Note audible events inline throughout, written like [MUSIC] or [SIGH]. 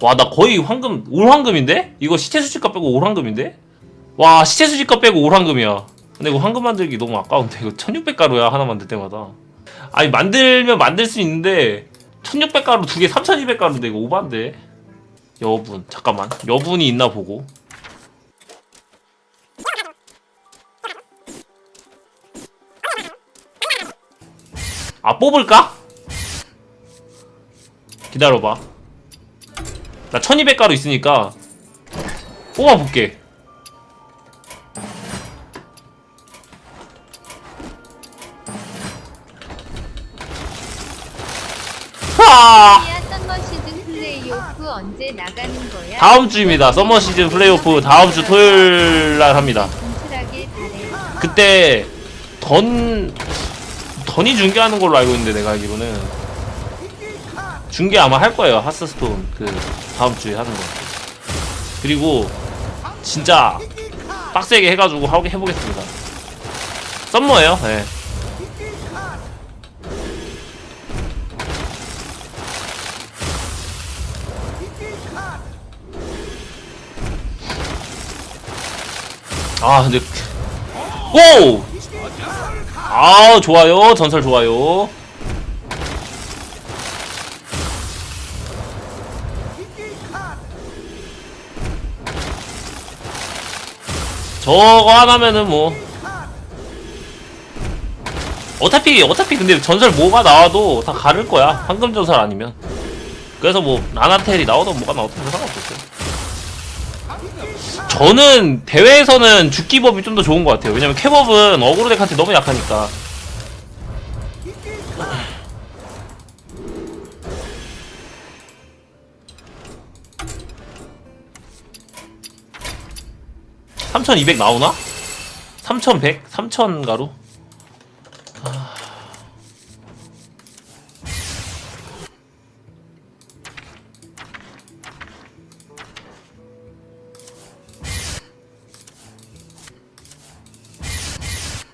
와 나 거의 황금 올 황금인데? 이거 시체 수집값 빼고 올 황금인데? 와 시체 수집값 빼고 올 황금이야. 근데 이거 황금 만들기 너무 아까운데. 이거 1600가루야 하나 만들 때마다. 아니 만들면 만들 수 있는데 1600가루 두 개 3200가루인데 이거 오반데? 여분 잠깐만. 여분이 있나 보고. 아 뽑을까? 기다려봐 나 1200가루 있으니까 뽑아볼게 하! 야 썸머 시즌 플레이오프 언제 나가는 거야? 다음 주입니다 서머 시즌 플레이오프 다음 주 토요일 날 합니다 바래. 그때 던 던이 중계하는 걸로 알고 있는데 내가 알기로는 중계 아마 할 거예요. 하스스톤 그 다음 주에 하는 거. 그리고 진짜 빡세게 해가지고 하게 해보겠습니다. 썸머예요? 네. 아 근데 오! 아 좋아요. 전설 좋아요 저거 하나면은 뭐 어차피 어차피 근데 전설 뭐가 나와도 다 가를 거야 황금 전설 아니면 그래서 뭐 라나텔이 나오든 뭐가 나오든 상관없었어요 저는 대회에서는 죽기법이 좀 더 좋은 것 같아요. 왜냐면 캐법은 어그로 덱한테 너무 약하니까. (3200) 나오나? (3100) (3000) 가루?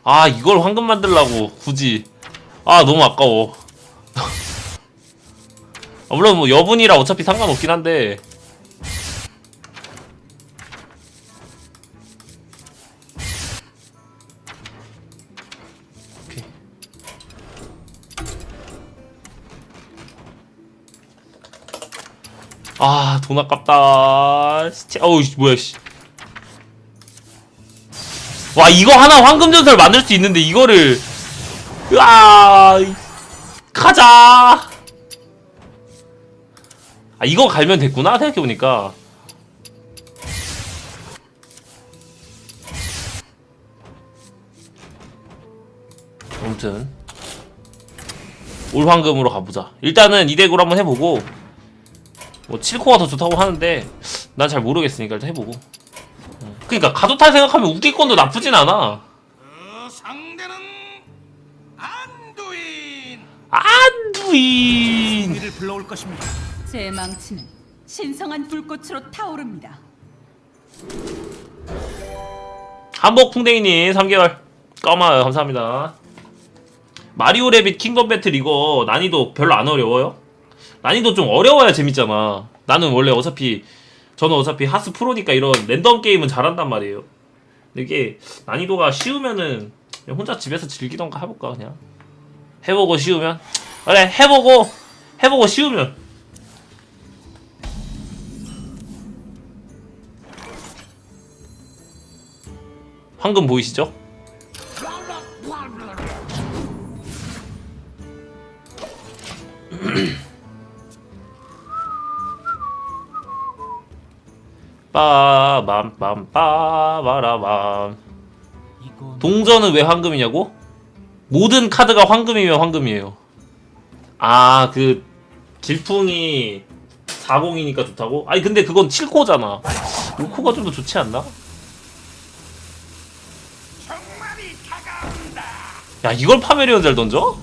아 이걸 황금 만들라고 굳이 아 너무 아까워 [LAUGHS] 아, 물론 뭐 여분이라 어차피 상관없긴 한데 돈 아깝다. 진짜, 어우, 씨, 뭐야, 씨. 와 이거 하나 황금전설 만들 수 있는데 이거를. 으아 가자. 아 이거 갈면 됐구나 생각해보니까. 아무튼. 올 황금으로 가보자. 일단은 이 덱으로 한번 해보고 뭐 7코가 더 좋다고 하는데 난 잘 모르겠으니까 일단 해보고 그니까 가도탈 생각하면 우기권도 나쁘진 않아. 그 상대는 안두인 안두인. 이를 불러올 것입니다. 제 망치는 신성한 불꽃으로 타오릅니다. 한복 풍뎅이님 3개월 까마요 감사합니다. 마리오 레빗 킹덤 배틀 이거 난이도 별로 안 어려워요? 난이도 좀 어려워야 재밌잖아. 나는 원래 어차피 저는 어차피 하스 프로니까 이런 랜덤 게임은 잘한단 말이에요. 이게 난이도가 쉬우면은 혼자 집에서 즐기던가 해볼까 그냥. 해보고 쉬우면 그래 해보고 해보고 쉬우면 황금 보이시죠? 빠밤빰 빠바라밤 이건 동전은 왜 황금이냐고? 모든 카드가 황금이면 황금이에요. 아, 그 질풍이 40이니까 좋다고? 아니 근데 그건 7코잖아. 5코가 좀 더 좋지 않나? 야, 이걸 파메리언 잘 던져?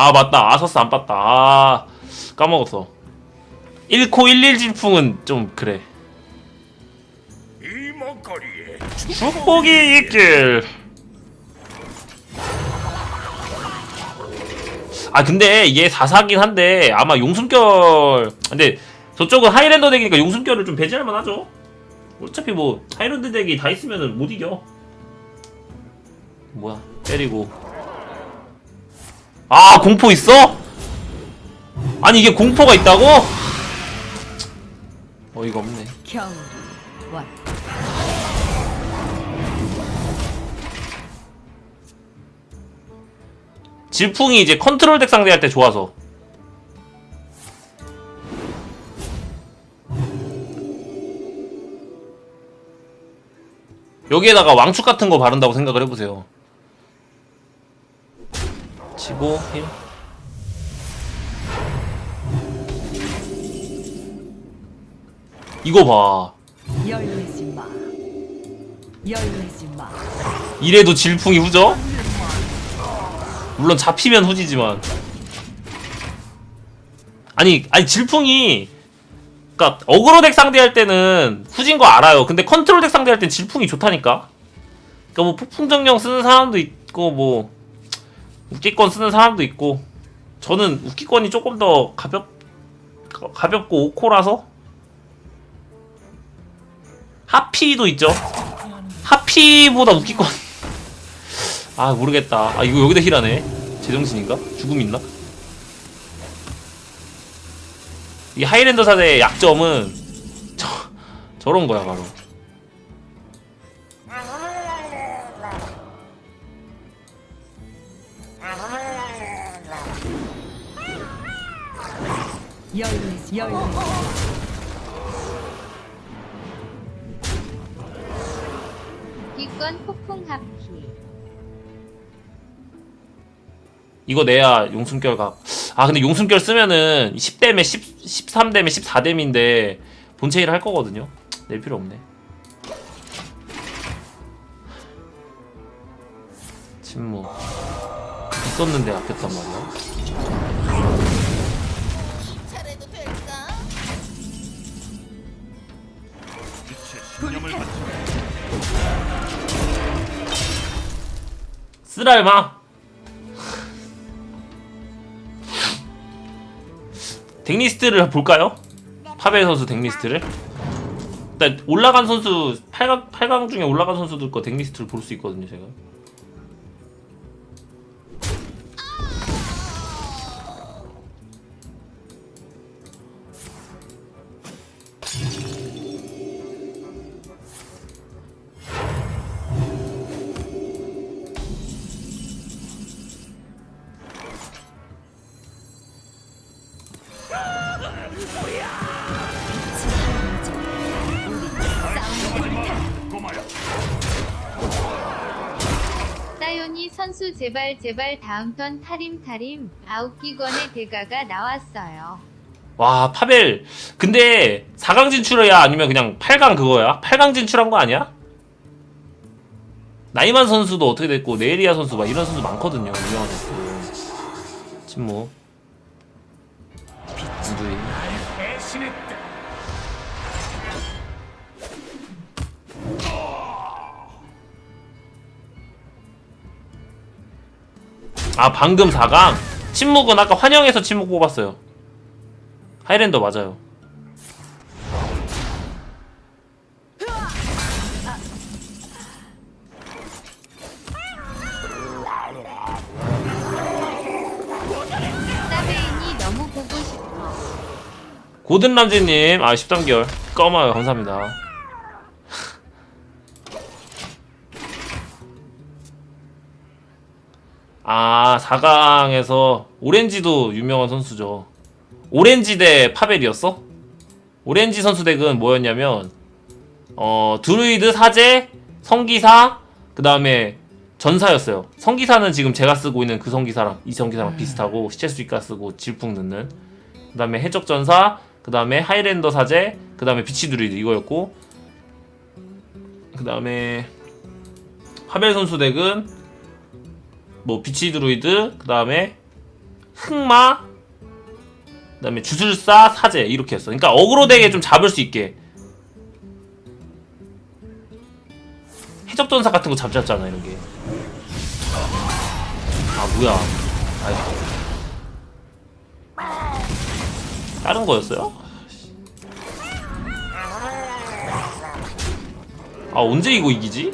아 맞다. 아서스 안 봤다. 아 까먹었어. 1코 11 질풍은 좀 그래. 축복이 있길. 아 근데 이게 4사긴 한데 아마 용숨결 근데 저쪽은 하이랜더 덱이니까 용숨결을 좀 배제할 만 하죠? 어차피 뭐 하이랜드 덱이 다 있으면은 못 이겨. 뭐야? 때리고 아 공포 있어? 아니 이게 공포가 있다고? 어이가 없네 왔. 질풍이 이제 컨트롤 덱 상대할 때 좋아서 여기에다가 왕축 같은 거 바른다고 생각을 해보세요 치고 힐 이거 봐 마. 마. 이래도 질풍이 후져? 물론 잡히면 후지지만 아니 아니 질풍이 그니까 어그로 덱 상대할 때는 후진 거 알아요 근데 컨트롤 덱 상대할 땐 질풍이 좋다니까 그니까 뭐 폭풍 정령 쓰는 사람도 있고 뭐 웃기권 쓰는 사람도 있고 저는 웃기권이 조금 더 가볍 가- 가볍고 5코라서 하피도 있죠. 하피보다 웃기권. 아 모르겠다. 아 이거 여기다 힐하네. 제정신인가? 죽음 있나? 이 하이랜더 사대의 약점은 저, 저런 거야 바로 열내지. 기권 폭풍 하피. 이거 내야 용숨결 각. 아 근데 용숨결 쓰면은 10댐에 10, 13댐에 14댐인데 본체 일을 할 거거든요. 낼 필요 없네. 침묵. 있었는데 아꼈단 말이야. 쓰랄마. 덱리스트를 볼까요? 파벨 선수 덱리스트를. 일단 올라간 선수 8강 8강 중에 올라간 선수들 거 덱리스트를 볼 수 있거든요, 제가. 제발 다음 턴 타림 타림 아웃기권의 대가가 나왔어요. 와 파벨 근데 4강 진출이야 아니면 그냥 8강 그거야? 8강 진출한 거 아니야? 나이만 선수도 어떻게 됐고 네리아 선수 막 이런 선수 많거든요 유명한 선수 침묵 안두희 아 방금 4강? 침묵은 아까 환영해서 침묵 뽑았어요. 하이랜더 맞아요. 사베인이 너무 보고 싶어. 고든 람지님 아 13개월. 꺼마요. 감사합니다 아 4강에서 오렌지도 유명한 선수죠. 오렌지 대 파벨이었어? 오렌지 선수 덱은 뭐였냐면 어 드루이드 사제 성기사 그 다음에 전사였어요. 성기사는 지금 제가 쓰고 있는 그 성기사랑 이 성기사랑 비슷하고 시체 수익가 쓰고 질풍 넣는. 그 다음에 해적 전사 그 다음에 하이랜더 사제 그 다음에 비치 드루이드 이거였고 그 다음에 파벨 선수 덱은 뭐 비치 드루이드 그 다음에 흑마 그 다음에 주술사 사제 이렇게 했어. 그러니까 어그로 되게 좀 잡을 수 있게. 해적전사 같은 거 잡잡잖아 이런 게. 아 뭐야? 아이고. 다른 거였어요? 아 언제 이거 이기지?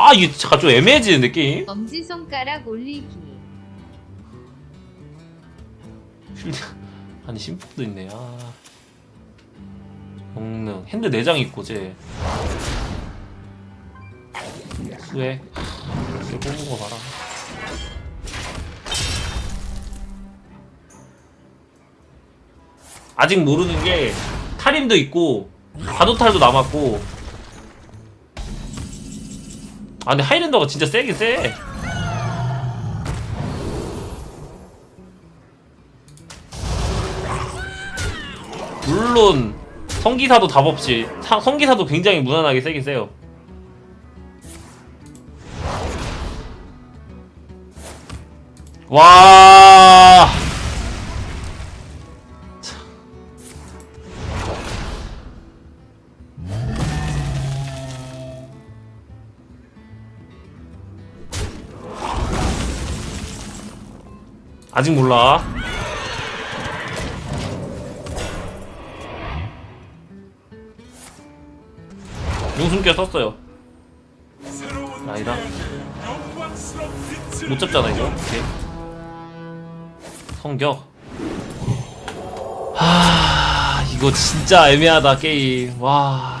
아 이게 잠깐 좀 애매해지는데 게임? 엄지손가락 올리기. 아니 심폭도 있네 아. 영능. 핸드 4장 있고 쟤 수혜. 이거 뽑은 거 봐라. 아직 모르는 게 탈임도 있고 바도탈도 남았고 아 근데 하이랜더가 진짜 세긴 세 물론 성기사도 답 없이 사- 성기사도 굉장히 무난하게 세긴 세요. 와. 아직 몰라. 용숨결 썼어요. 아니다. 못 잡잖아 이거. 오케이. 성격. 하 이거 진짜 애매하다 게임. 와.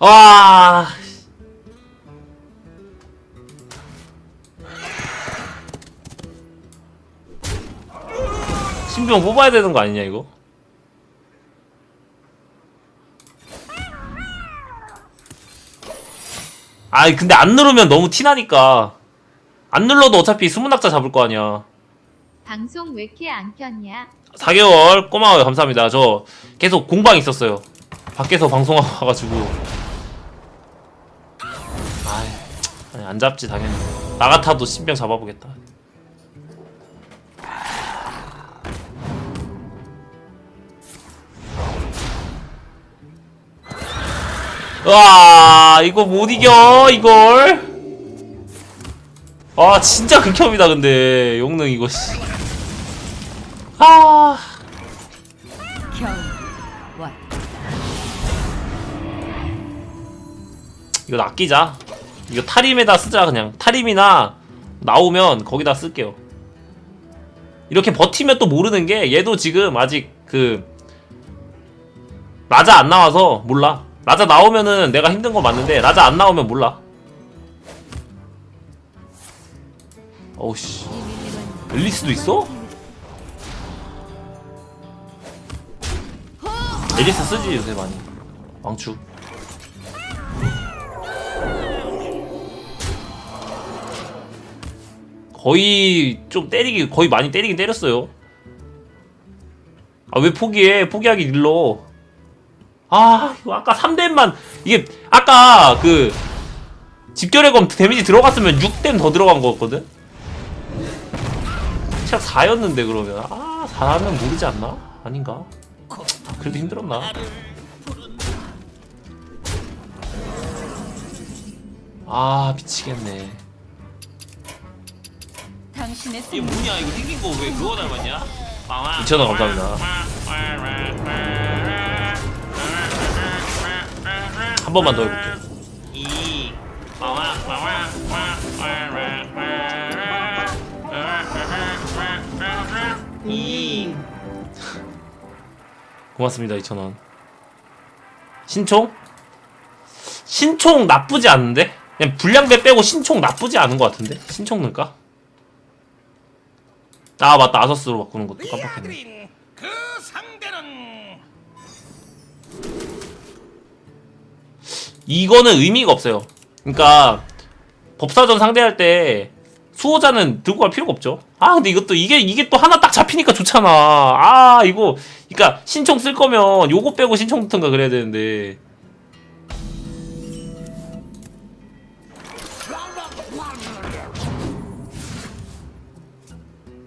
와. 신병 뽑아야 되는 거 아니냐 이거? 아이 근데 안 누르면 너무 티나니까. 안 눌러도 어차피 수문학자 잡을 거 아니야. 방송 왜 이렇게 안 켰냐? 4개월? 고마워요. 감사합니다. 저 계속 공방 있었어요. 밖에서 방송하고 와가지고. 아이 아니, 안 잡지 당연히. 나 같아도 신병 잡아보겠다 와 이거 못 이겨 이걸. 아 진짜 극혐이다 근데. 용능 이거 씨. 아. 이거 아끼자. 이거 타림에다 쓰자 그냥. 타림이나 나오면 거기다 쓸게요. 이렇게 버티면 또 모르는 게 얘도 지금 아직 그 라자 안 나와서 몰라 라자 나오면은 내가 힘든 거 맞는데 라자 안 나오면 몰라 어우씨 앨리스도 있어? 앨리스 쓰지 요새 많이 왕추 거의 좀 때리기 거의 많이 때리긴 때렸어요. 아 왜 포기해? 포기하기 일러. 아 이거 아까 3댐만 이게 아까 그 집결의 검 데미지 들어갔으면 6댐 더 들어간 거였거든. 진짜 4였는데 그러면 아 4면 모르지 않나? 아닌가? 아, 그래도 힘들었나? 아 미치겠네. 당신의 이게 뭐냐 이거 생긴 거 왜 그거 닮았냐? 2,000원 감사합니다 한 번만 더 해볼게 고맙습니다 2,000원 신총? 신총 나쁘지 않은데? 그냥 불량배 빼고 신총 나쁘지 않은 것 같은데? 신총 넣을까? 아 맞다 아서스로 바꾸는 것도 깜빡했네 그 상대 이거는 의미가 없어요. 그러니까 법사전 상대할 때 수호자는 들고 갈 필요가 없죠. 아 근데 이것도 이게 이게 또 하나 딱 잡히니까 좋잖아. 아 이거 그러니까 신청 쓸 거면 요거 빼고 신청 붙은가 그래야 되는데.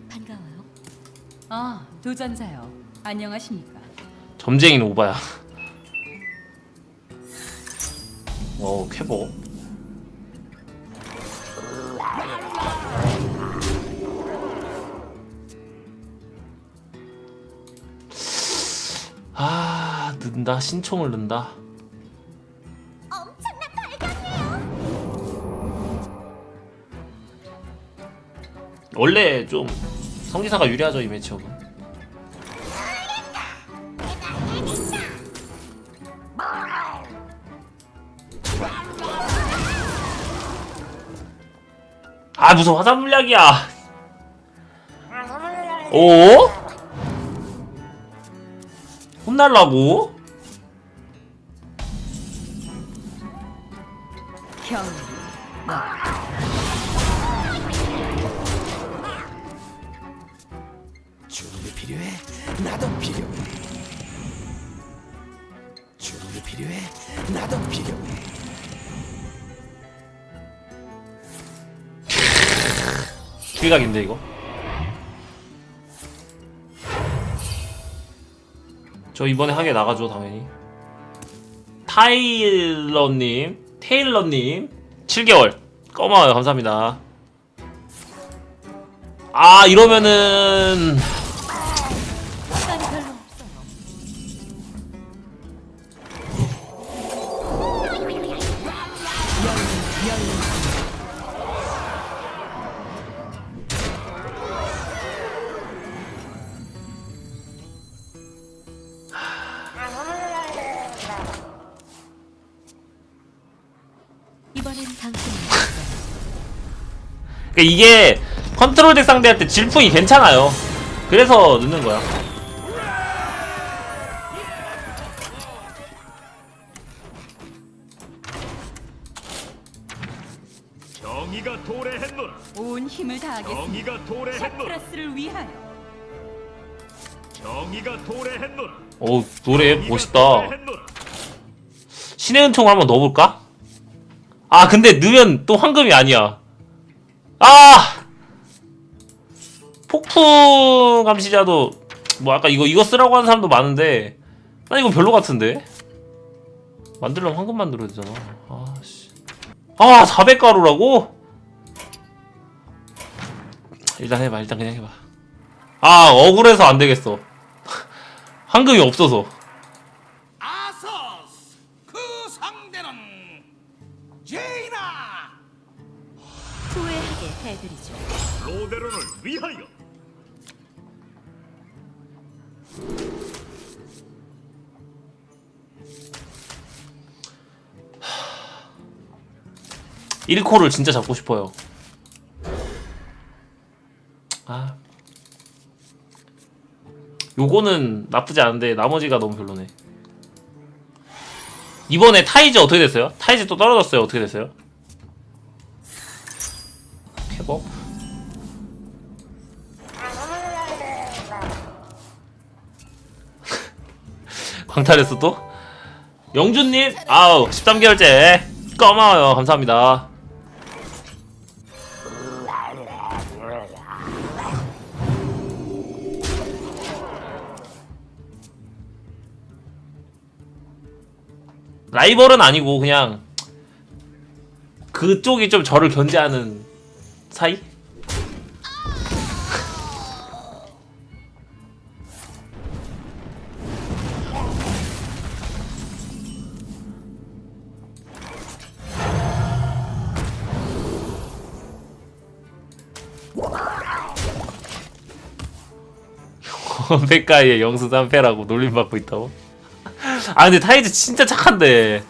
반가워요. 아 도전자요. 안녕하십니까. 점쟁이는 오바야. 어, 쾌보. 아, 는다. 신총을 는다. 원래 좀 성기사가 유리하죠 이 매치업은. 무슨 화산 물약이야. 오? 혼날라고? 겨울. 주름이 필요해? 나도 필요해. 길각인데 이거. 저 이번에 하게 나가죠 당연히. 타일러님, 테일러님, 7개월 고마워요 감사합니다. 아 이러면은 그러니까 이게 컨트롤 덱 상대할 때 질풍이 괜찮아요. 그래서 넣는 거야. 정의가 도래했노라. 온 힘을 다하겠습니다. 정의가 도래했노라. 샤크라스를 위하여. 정의가 도래했노라. 오 노래 정의가 멋있다. 도래했노라. 신의 은총 한번 넣어볼까? 아 근데 넣으면 또 황금이 아니야. 아 폭풍 감시자도 뭐 아까 이거 이거 쓰라고 하는 사람도 많은데 난 이거 별로 같은데 만들려면 황금 만들어야 되잖아. 아씨. 아 400가루라고? 일단 해봐 일단 그냥 해봐. 아 억울해서 안 되겠어. [LAUGHS] 황금이 없어서. 로데론을 위하여. 일코를 진짜 잡고 싶어요. 아. 요거는 나쁘지 않은데 나머지가 너무 별로네. 이번에 타이즈 어떻게 됐어요? 타이즈 또 떨어졌어요. 어떻게 됐어요? 광탈했어 또? 영준님 아우 13개월째 고마워요 감사합니다 라이벌은 아니고 그냥 그쪽이 좀 저를 견제하는 사이? [LAUGHS] 백가이의 영수 3패라고 놀림받고 있다고? 아 근데 타이즈 진짜 착한데.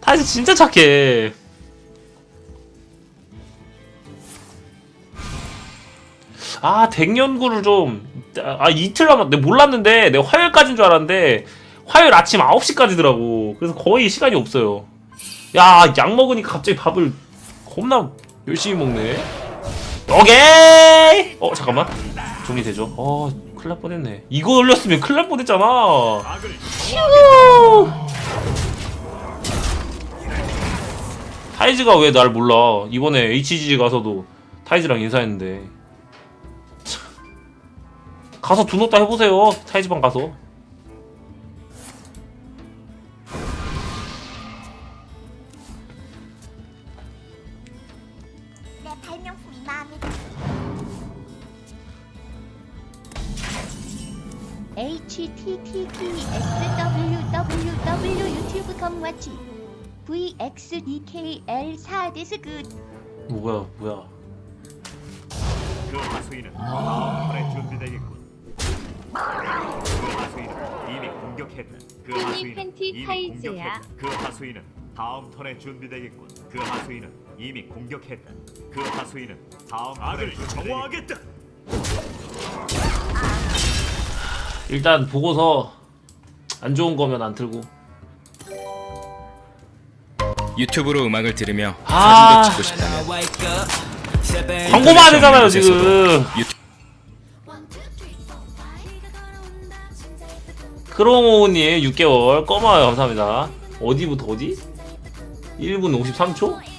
타이즈 진짜 착해. 아 덱연구를 좀아 이틀 남았 내가 몰랐는데 내가 화요일까지인 줄 알았는데 화요일 아침 9시까지더라고. 그래서 거의 시간이 없어요. 야 약 먹으니까 갑자기 밥을 겁나 열심히 먹네. 오케이! 어 잠깐만. 정리되죠? 어 큰일 날 뻔했네 이거 올렸으면 큰일 날 뻔했잖아 악을 타이즈가 왜 날 몰라? 이번에 HG 가서도 타이즈랑 인사했는데. 참. 가서 두노따 해보세요 차이지방 가서 vxdkl4 데스그 뭐야 뭐야 그 하수인은 다음 턴에 준비되겠군. 그 하수인은 이미 공격했다. 그 하수인은 팬티 이미 사이즈야. 공격했다. 그 하수인은 다음 턴에 준비되겠군. 그 하수인은 이미 공격했다. 그 하수인은 다음 턴에 정화하겠다. 일단 보고서 안 좋은 거면 안 틀고 유튜브로 음악을 들으며 아. 사진도 찍고 싶다면 광고만 하잖아요 지금 유튜브 크로모님 6개월 꺼마요 감사합니다 어디부터 어디? 1분 53초?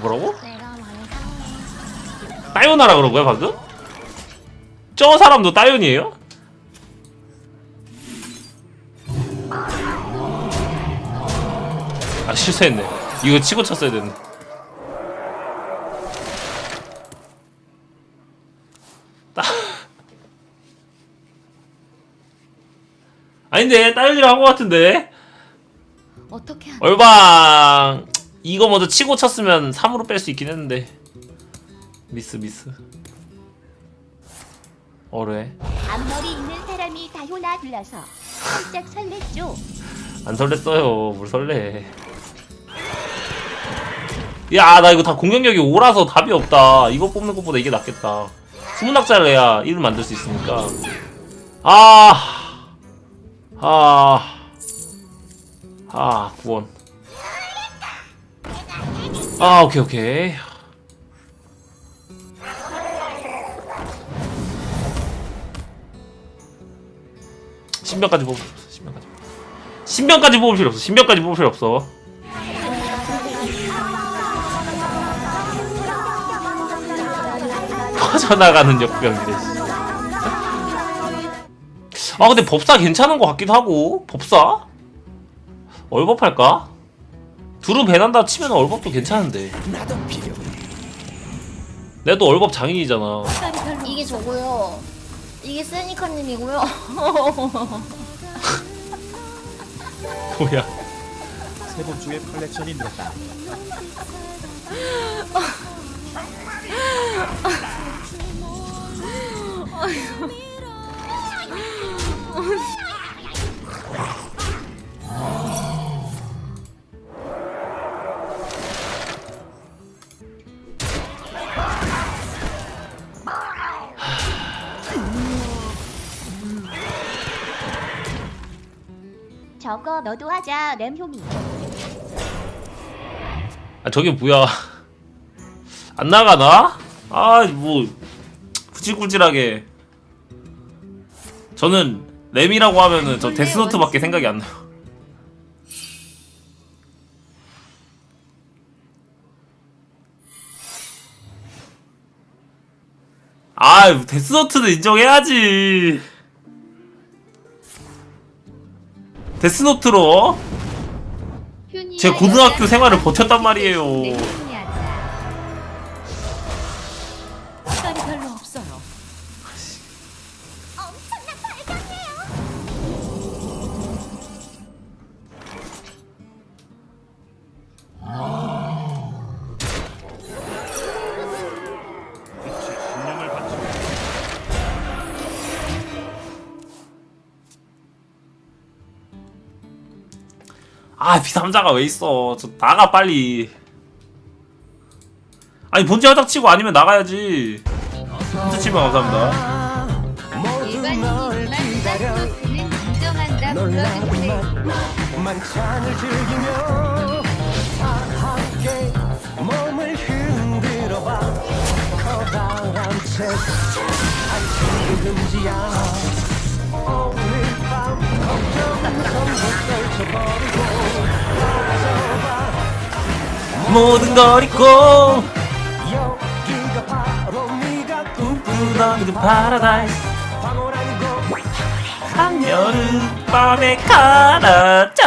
뭐라고? 따요나라 그런 거야 방금? 저 사람도 따요니에요? 아 실수했네 이거 치고 쳤어야 따... 아닌데 따요니랑 한거 같은데 어떻게 얼방 이거 먼저 치고 쳤으면 3으로 뺄 수 있긴 했는데. 미스 미스. 어뢰 앞머리 있는 사람이 다효나 불러서 살짝 설렜죠? 안 설렜어요. 뭘 설레 야 나 이거 다 공격력이 5라서 답이 없다. 이거 뽑는 것보다 이게 낫겠다. 수문학자를 해야 1을 만들 수 있으니까. 아! 아, 아, 구원. 아, 오케이, 오케이. 신병까지 뽑을 필요 없어, 신병까지. 신병까지 뽑을 필요 없어, 신병까지 뽑을 필요 없어. [LAUGHS] 퍼져나가는 역병이래. 씨. 아 근데 법사 괜찮은 것 같기도 하고 법사? 얼법 할까? 두루 배난다 치면 얼법도 괜찮은데. 나도 필요해. 내도 얼법 장인이잖아. 이게 저고요. 이게 세니카님이고요. [LAUGHS] 뭐야. 세번 중에 컬렉션이 늘었다. [LAUGHS] 저거 너도 하자. 램효미. 아 저게 뭐야? [LAUGHS] 안 나가나? 아 뭐 구질구질하게. 저는 램이라고 하면은 저 데스노트밖에 생각이 안 나요. [LAUGHS] 아 데스노트는 인정해야지 데스노트로 제 고등학교 생활을 버텼단 말이에요. 아 비삼자가 왜 있어 저 나가 빨리 아니 본지 화장 치고 아니면 나가야지 혼자 치면 감사합니다 오늘 모든 걸 잊고 여기가 바로 네가 꿈꾸던 그 파라다이스. 한여름 밤에 가라져